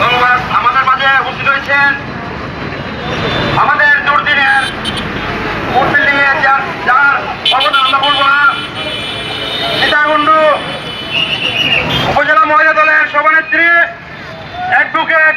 ধন্যবাদ। আমাদের মাঝে উপস্থিত হয়েছেন আমাদের দুর্দিনের মূর্তি নিয়ে যার সীতাকুণ্ড উপজেলা মহিলা দলের সভানেত্রী অ্যাডভোকেট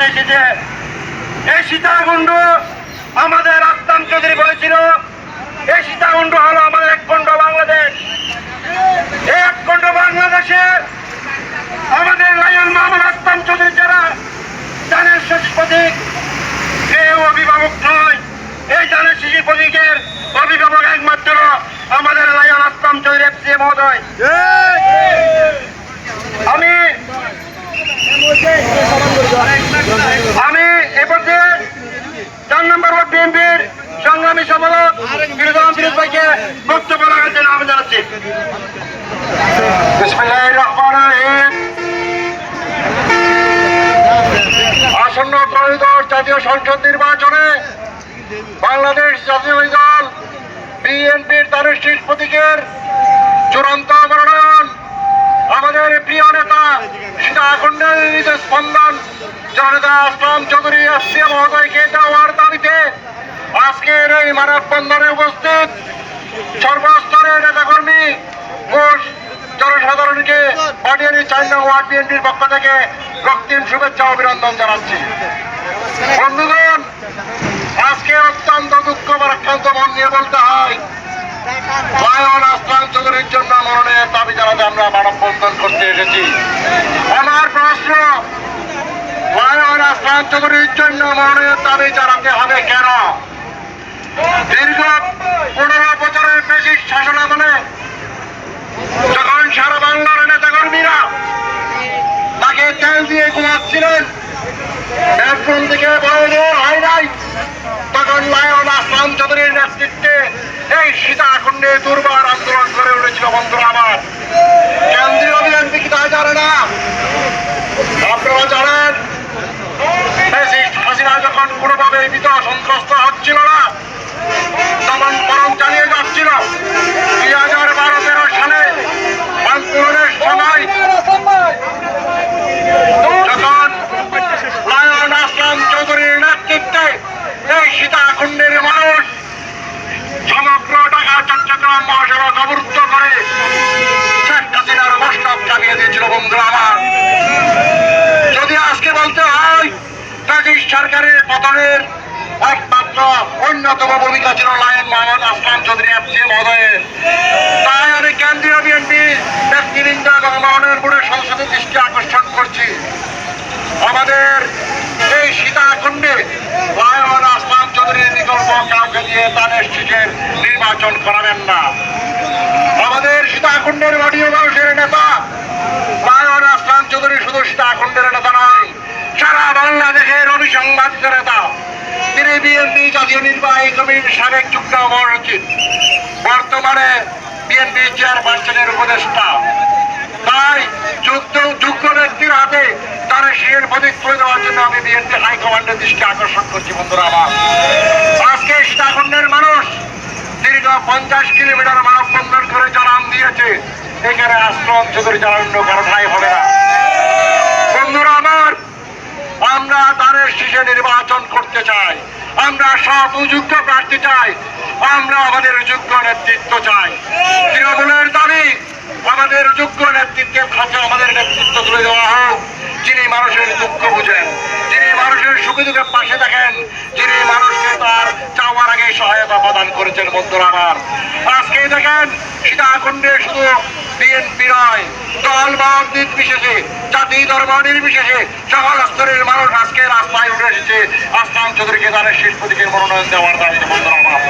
হাতে এসেছে এই সীতাকুণ্ড আমাদের আস্তাম চৌধুরী বলেছিল এই সীতাকুণ্ড হলো আমাদের এক খণ্ড বাংলাদেশ। এই এক খণ্ড বাংলাদেশে আমাদের লায়ন মোহাম্মদ আস্তাম চৌধুরী যারা দানের শেষ প্রতীক কেউ অভিভাবক নয়। এই দানের শিশির প্রতীকের অভিভাবক একমাত্র আমাদের লায়ন আস্তাম চৌধুরী এফসি মহোদয়। আমি আমি এ পর্যায়ে চার নম্বর ওয়ার্ড বিএনপির সংগ্রামী সম্পাদক বিরোধী ফিরোজ ভাইকে বক্তব্য রাখার জন্য আমি জানাচ্ছি। আসন্ন ত্রয়োদশ জাতীয় সংসদ নির্বাচনে বাংলাদেশ জাতীয় দল বিএনপির শীষ প্রতীকের চূড়ান্ত মনোনয়ন আমাদের প্রিয় নেতা সীতাকুণ্ডের স্পন্দন। জননেতা আসলাম চৌধুরী আসিয়া মহোদয়কে দেওয়ার দাবিতে। আজকের এই মানববন্ধনে উপস্থিত সর্বস্তরের নেতাকর্মী ঘোষ জনসাধারণকে পাটিয়ারি চার নং ওয়ার্ড বিএনপির পক্ষ থেকে রক্তিম শুভেচ্ছা অভিনন্দন জানাচ্ছি। বন্ধুগণ, আজকে অত্যন্ত দুঃখ পরাক্রান্ত মন নিয়ে বলতে হয়, লায়ন আসলাম চৌধুরীর জন্য জানাতে আমরা মানববন্ধন করতে এসেছি। আমার প্রশ্ন চৌধুরীর জন্য মনোনয়নের দাবি জানাতে হবে কেন? দীর্ঘ পনেরো বছরের বেশি যখন সারা বাংলার নেতাকর্মীরা তাকে তেল দিয়ে ঘুমাচ্ছিলেন বেডরুম থেকে বড় হয় নাই, তখন লায়ন চৌধুরীর নেতৃত্বে এই সীতাকুণ্ডে দুর্বার আন্দোলন করে উঠেছিল বন্ধুরা আমার। কেন্দ্রীয় বিএনপি কি তা জানে না? আপনারা জানেন হাসিনা যখন কোনোভাবে ভীত, সন্ত্রস্ত হচ্ছিল না, তখন বরং চালিয়ে যাচ্ছিল। দুই হাজার বারো তেরো সালে আন্দোলনের সময় যখন চৌধুরীর নেতৃত্বে সীতাকুণ্ডের মানুষ সমগ্র ঢাকা চট্টগ্রাম মহাসড়ক অবরুদ্ধ করে হাসিনার মস্তক চালিয়ে দিয়েছিল বন্ধুরা আমার। যদি আজকে বলতে হয়, ব্রিটিশ সরকারের পতনের একমাত্র অন্যতম ভূমিকা ছিল লায়ন মোহাম্মদ আসলাম চৌধুরী এফসি মহোদয়ের। তাই আমি কেন্দ্রীয় বিএনপি ব্যক্তিবৃন্দ মহানগর বোর্ডের সদস্যদের দৃষ্টি আকর্ষণ করছি। আমাদের এই সীতাকুণ্ডে লায়ন আসলাম চৌধুরীর বিকল্প কাউকে দিয়ে তাদের শীষের নির্বাচন করাবেন না। আমাদের সীতাকুণ্ডের মাটিও মানুষের নেতা লায়ন আসলাম চৌধুরী শুধু সীতাকুণ্ডের নেতা নয় সারা বাংলাদেশের অভিসংবাদিত নেতা তিনি বিএনপি জাতীয় নির্বাহী কমিটির সাবেক যুগ্ম মহাসচিব, বর্তমানে বিএনপি চেয়ারপারসনের উপদেষ্টা। তাই যুক্ত যোগ্য ব্যক্তির হাতে তার শিয়ের প্রতীক তুলে দেওয়ার জন্য আমি বিএনপি হাইকমান্ডের দৃষ্টি আকর্ষণ করছি, বন্ধুরা আমার। আজকে সীতাকুণ্ডের মানুষ দীর্ঘ পঞ্চাশ কিলোমিটার মানববন্ধন করে জানান দিয়েছে। এখানে আশ্রম চৌধুরী যারা অন্য কারও ঠাই হবে না বন্ধুরা আমার আমরা তাদের শীষে নির্বাচন করতে চাই। আমরা সব যোগ্য প্রার্থী চাই। আমরা আমাদের যোগ্য নেতৃত্ব চাই। তৃণমূলের দাবি, আমাদের যোগ্য নেতৃত্বের কাছে আমাদের নেতৃত্ব তুলে দেওয়া হোক। যিনি মানুষের দুঃখ বুঝেন, যিনি মানুষের সুখে দুঃখে পাশে দেখেন যিনি মানুষকে তার চাওয়ার আগে সহায়তা প্রদান করেছেন বন্ধুরা আমার। আজকে দেখেন সীতাকুণ্ডে শুধু বিএনপি নয় দল বা নির্বিশেষে, জাতি ধর্ম নির্বিশেষে সকল স্তরের মানুষ আজকে রাস্তায় উঠে এসেছে। আসলাম চৌধুরীকে তাদের শেষ প্রতীকের মনোনয়ন দেওয়ার দাবিতে আমার।